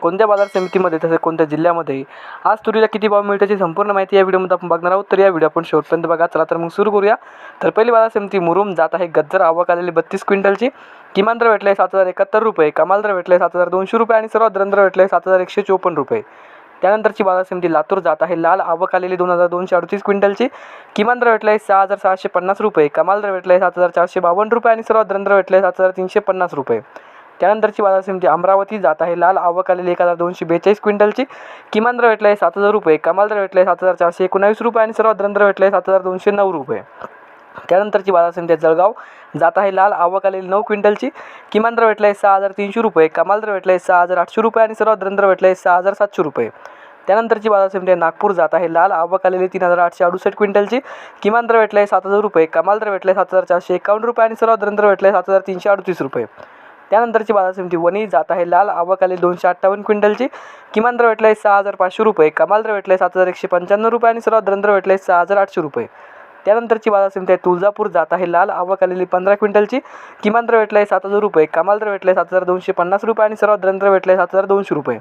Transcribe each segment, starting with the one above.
कोणत्या बाजार समितीमध्ये तसेच कोणत्या जिल्ह्यामध्ये आज तुरीला किती भाव मिळतो याची संपूर्ण माहिती या व्हिडिओमध्ये आपण बघणार आहोत. तर या व्हिडिओ आपण शेवटपर्यंत बघा. चला तर मग सुरू करूया. तर पहिली बाजार समिती मुरुम जात आहे गज्जर. आवक आलेली बत्तीस क्विंटलची. किमान दर भेटले सात हजार एकाहत्तर रुपये. कमाल दर भेटले सात हजार दोनशे रुपये आणि सर्वात दर भेटले सात हजार एकशे चोपन्न रुपये. त्यानंतरची बाजार समिती लातूर जात आहे. लाल आवक आलेली दोन हजार दोनशे अडतीस क्विंटलची. किमान दर भेटले सहा हजार सहाशे पन्नास रुपये. कमाल दर भेटले सात हजार चारशे बावन्न रुपये आणि सर्वात दर भेटले सात हजार तीनशे पन्नास रुपये. त्यानंतरची बाजार समिती अमरावती जात आहे. लाल आवक आलेली एक हजार दोनशे बेचाळीस क्विंटलची. किमान दर आहे सात हजार रुपये. कमाल दर भेटले सात हजार चारशे एकोणावीस रुपये आणि सर्वात दर भेटले सात हजार दोनशे नऊ रुपये. त्यानंतरची बाजार समिती आहे जळगाव. जात आहे लाल आवक आलेली नऊ क्विंटलची. किमान दर भेटला आहे सहा हजार तीनशे रुपये. कमाल दर भेटला आहे सहा हजार आठशे रुपये आणि सर्वात दर भेटला आहे सहा हजार सातशे रुपये. त्यानंतरची बाजार समिती आहे नागपूर. जात आहे लाल आवक आलेली तीन हजार आठशे अडुसष्ट क्विंटलची. किमान दर भेटला आहे सात हजार रुपये. कमाल दर भेटला आहे सात हजार चारशे एकावन्न रुपये आणि सर्वात दर भेटला आहे सात हजार तीनशे अडतीस रुपये. त्यानंतरची बाजार समिती वणी जात आहे. लाल आवक दोनशे अठ्ठावन्न क्विंटलची. किमान दर भेटला आहे सहा हजार पाचशे रुपये. कमाल दर भेटला आहे सात हजार एकशे पंच्याण्णव रुपये आणि सर्वात दर भेटला आहे सहा हजार आठशे रुपये. त्यानंतरची बाजार समिती आहे तुळजापूर. जात आहे लाल आवक आलेली पंधरा क्विंटलची. किमान दर भेटला आहे सात हजार रुपये. कमाल दर भेटला आहे सात हजार दोनशे पन्नास रुपये आणि सर्वात दर भेटला आहे सात हजार दोनशे रुपये.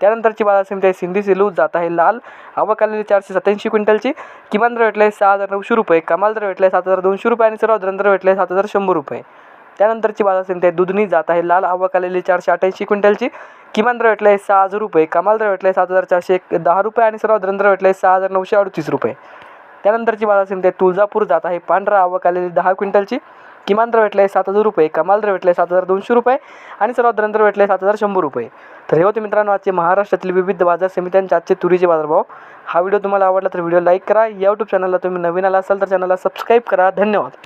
त्यानंतरची बाजार समिती आहे सिंधी सिलू. जात आहे लाल आवक आलेली चारशे सत्याऐंशी क्विंटलची. किमान दर भेटला आहे सहा हजार नऊशे रुपये. कमाल दर भेटला आहे सात हजार दोनशे रुपये आणि सर्वात दर भेटला आहे सात हजार शंभर रुपये. त्यानंतरची बाजार समिती आहे. दुधनी जात आहे. लाल आवक आलेली चारशे अठ्ठ्याऐंशी क्विंटलची. किमान दर भेटला आहे सहा हजार रुपये. कमाल दर भेटला आहे सात हजार चारशे एक दहा रुपये आणि सर्वात दर भेटला आहे सहा हजार नऊशे अडतीस रुपये. त्यानंतरची बाजार समिती आहे. तुळजापूर जात आहे. पांढरा आवक आलेली दहा क्विंटलची. किमान दर भेटला आहे सात हजार रुपये. कमाल दर भेटला आहे सात हजार दोनशे रुपये आणि सर्वात दर भेटला आहे सात हजार शंभर रुपये. तर हे होते मित्रांनो आजचे महाराष्ट्रातील विविध बाजार समित्यांचे आजचे तुरीचे बाजारभाव हा व्हिडिओ तुम्हाला आवडला तर व्हिडिओ लाईक करा. या यूट्यूब चॅनलला तुम्ही नवीन आला असाल तर चॅनलला सबस्क्राईब करा. धन्यवाद.